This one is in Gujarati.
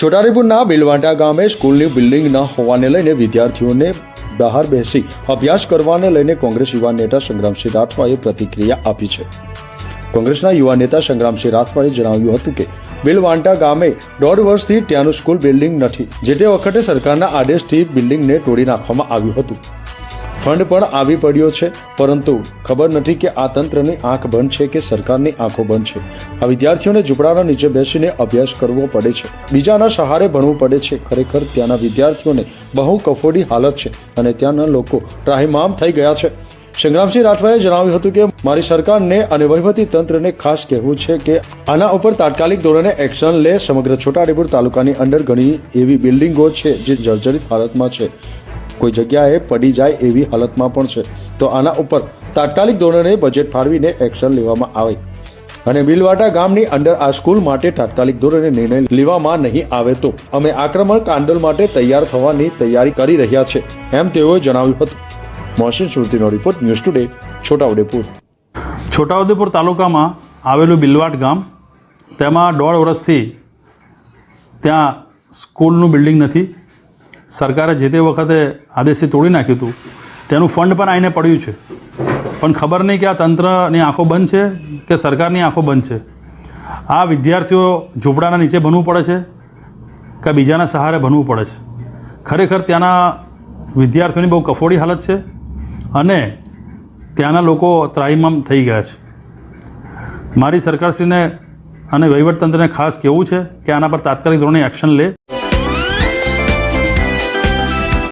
છોટાઉદેપુરના બિલવાંટા ગામે સ્કૂલની બિલ્ડિંગ ન હોવાને લઈને વિદ્યાર્થીઓને બહાર બેસી અભ્યાસ કરવાને લઈને કોંગ્રેસ યુવા નેતા સંગ્રામસિંહ રાઠવાએ પ્રતિક્રિયા આપી છે. કોંગ્રેસના યુવા નેતા સંગ્રામસિંહ રાઠવાએ જણાવ્યું હતું કે, બિલવાંટા ગામે દોઢ વર્ષથી ત્યાંનું સ્કૂલ બિલ્ડિંગ નથી, જે તે વખતે સરકારના આદેશથી બિલ્ડિંગને તોડી નાખવામાં આવ્યું હતું. ફંડ પણ આવી પડ્યો છે. પરંતુ ખબર નથી કે આ તંત્રની આંખ બંધ છે કે સરકારની આંખો બંધ છે. આ વિદ્યાર્થીઓને ઝૂંપડાના નીચે બેસીને અભ્યાસ કરવો પડે છે. બીજાના સહારે ભણવું પડે છે. ખરેખર ત્યાંના વિદ્યાર્થીઓને બહુ કફોડી હાલત છે અને ત્યાંના લોકો ત્રાહિમામ થઈ ગયા છે. સંગ્રામસિંહ રાઠવાએ જણાવ્યું હતું કે, મારી સરકારને અને વહીવટી તંત્રને ખાસ કહેવું છે કે, આના ઉપર તાત્કાલિક ધોરણે એક્શન લે સમગ્ર છોટાઉદેપુર તાલુકાની અંદર ઘણી એવી બિલ્ડિંગો છે જે જર્જરિત હાલતમાં છે. કોઈ જગ્યાએ પડી જાય એવી હાલતમાં પણ છે. તો આના ઉપર તાત્કાલિક ધોરણે બજેટ ફાળવીને એક્શન લેવામાં આવે. અને બિલવાટા ગામની અંડર આ સ્કૂલ માટે તાત્કાલિક ધોરણે નિર્ણય લેવામાં નહીં આવે તો. અમે આક્રમક આંદોલન માટે તૈયાર થવાની તૈયારી કરી રહ્યા છે, એમ તેઓએ જણાવ્યું હતું. Mohsin સુરતીનો report news today Chhota Udaipur. Chhota Udaipur તાલુકામાં આવેલું બિલવાટ ગામ, તેમાં દોઢ વર્ષથી ત્યાં સ્કૂલનું બિલ્ડિંગ નથી. સરકારે જે તે વખતે આદેશથી તોડી નાખ્યું હતું, તેનું ફંડ પણ આવીને પડ્યું છે. પણ ખબર નહીં કે આ તંત્રની આંખો બંધ છે કે સરકારની આંખો બંધ છે. આ વિદ્યાર્થીઓ ઝૂંપડાના નીચે ભણવું પડે છે કે બીજાના સહારે ભણવું પડે છે? ખરેખર ત્યાંના વિદ્યાર્થીઓની બહુ કફોડી હાલત છે અને ત્યાંના લોકો ત્રાહીમામ થઈ ગયા છે. મારી સરકારશ્રીને અને વહીવટતંત્રને ખાસ કહેવું છે કે આના પર તાત્કાલિક ધોરણે એક્શન લે.